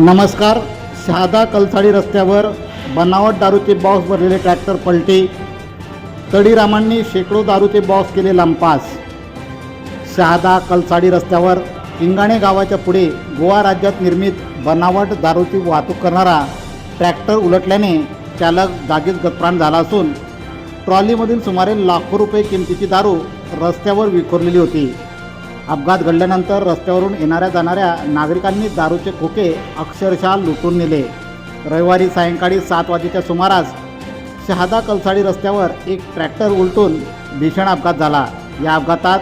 नमस्कार शहादा कलसाडी रस्त्यावर बनावट दारूचे बॉक्स भरलेले ट्रॅक्टर पलटी. तडीरामांनी शेकडो दारूचे बॉक्स केले लंपास शहादा कलसाडी रस्त्यावर इंगाणे गावाच्या पुढे गोवा राज्यात निर्मित बनावट दारूची वाहतूक करणारा ट्रॅक्टर उलटल्याने चालक जागीच गतप्राण झाला असून ट्रॉलीमधील सुमारे लाखो रुपये किमतीची दारू रस्त्यावर विखुरलेली होती. अपघात घडल्यानंतर रस्त्यावरून येणाऱ्या जाणाऱ्या नागरिकांनी दारूचे खोके अक्षरशः लुटून नेले. रविवारी सायंकाळी सात वाजेच्या सुमारास शहादा कलसाडी रस्त्यावर एक ट्रॅक्टर उलटून भीषण अपघात झाला. या अपघातात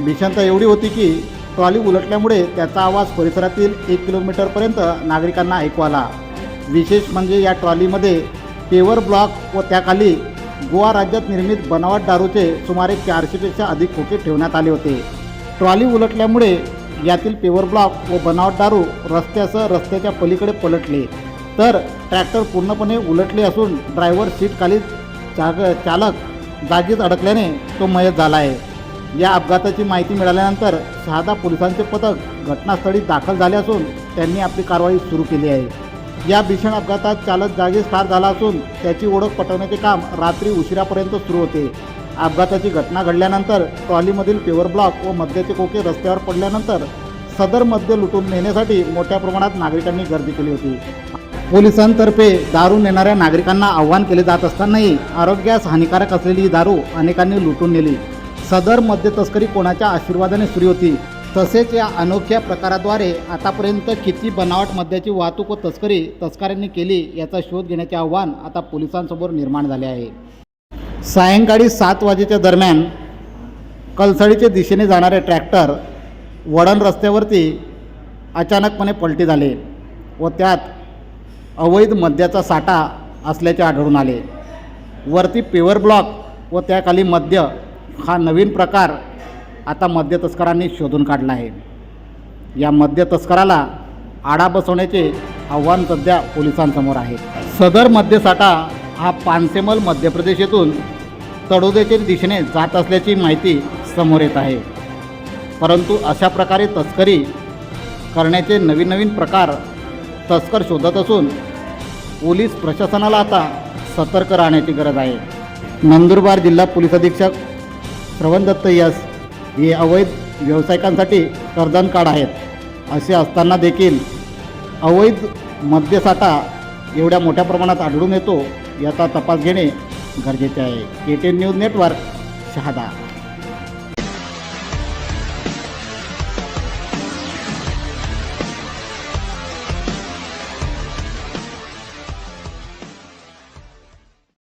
भीषणता एवढी होती की ट्रॉली उलटल्यामुळे त्याचा आवाज परिसरातील एक किलोमीटरपर्यंत नागरिकांना ऐकू आला. विशेष म्हणजे या ट्रॉलीमध्ये पेवर ब्लॉक व त्याखाली गोवा राज्यात निर्मित बनावट दारूचे सुमारे चारशेपेक्षा अधिक खोके ठेवण्यात आले होते. ट्रॉली उलटल्यामुळे यातील पेवर ब्लॉक व बनावट दारू रस्त्यासह रस्त्याच्या पलीकडे पलटले. तर ट्रॅक्टर पूर्णपणे उलटले असून ड्रायव्हर सीटखाली जाग चालक जागीच अडकल्याने तो मयत झाला आहे या अपघाताची माहिती मिळाल्यानंतर शहादा पोलिसांचे पथक घटनास्थळी दाखल झाले असून त्यांनी आपली कारवाई सुरू केली आहे. या भीषण अपघातात चालक जागीच ठार झाला असून त्याची ओळख पटवण्याचे काम रात्री उशिरापर्यंत सुरू होते. अपघाताची घटना घडल्यानंतर ट्रॉलीमधील पेवर ब्लॉक व मद्याचे कोके रस्त्यावर पडल्यानंतर सदर मद्य लुटून नेण्यासाठी मोठ्या प्रमाणात नागरिकांनी गर्दी केली होती. पोलिसांतर्फे दारू नेणाऱ्या नागरिकांना आव्हान केले जात असतानाही आरोग्यास हानिकारक असलेली ही दारू अनेकांनी लुटून नेली. सदर मद्य तस्करी कोणाच्या आशीर्वादाने सुरू होती? तसेच या अनोख्या प्रकाराद्वारे आतापर्यंत किती बनावट मद्याची वाहतूक व तस्करी तस्करांनी केली याचा शोध घेण्याचे आव्हान आता पोलिसांसमोर निर्माण झाले आहे. सायंकाळी सात वाजेच्या दरम्यान कलसडीच्या दिशेने जाणारे ट्रॅक्टर वडण रस्त्यावरती अचानकपणे पलटी झाले व त्यात अवैध मद्याचा साठा असल्याचे आढळून आले. वरती पेवर ब्लॉक व त्याखाली मद्य हा नवीन प्रकार आता मद्य तस्करांनी शोधून काढला आहे. या मद्य तस्कराला आडा बसवण्याचे आव्हान सध्या पोलिसांसमोर आहे. सदर मद्यसाठा हा पानसेमल मध्य प्रदेश येथून तडोद्याच्या दिशेने जात असल्याची माहिती समोर येत आहे. परंतु अशा प्रकारे तस्करी करण्याचे नवीन नवीन प्रकार तस्कर शोधत असून पोलीस प्रशासनाला आता सतर्क राहण्याची गरज आहे. नंदुरबार जिल्हा पोलीस अधीक्षक श्रवण दत्त यस हे अवैध व्यावसायिकांसाठी कर्दन कार्ड आहेत. असे असताना देखील अवैध मद्यसाठा एवढ्या मोठ्या प्रमाणात आढळून येतो याचा तपास घेणे गरजेचे आहे. K T news network Shahada.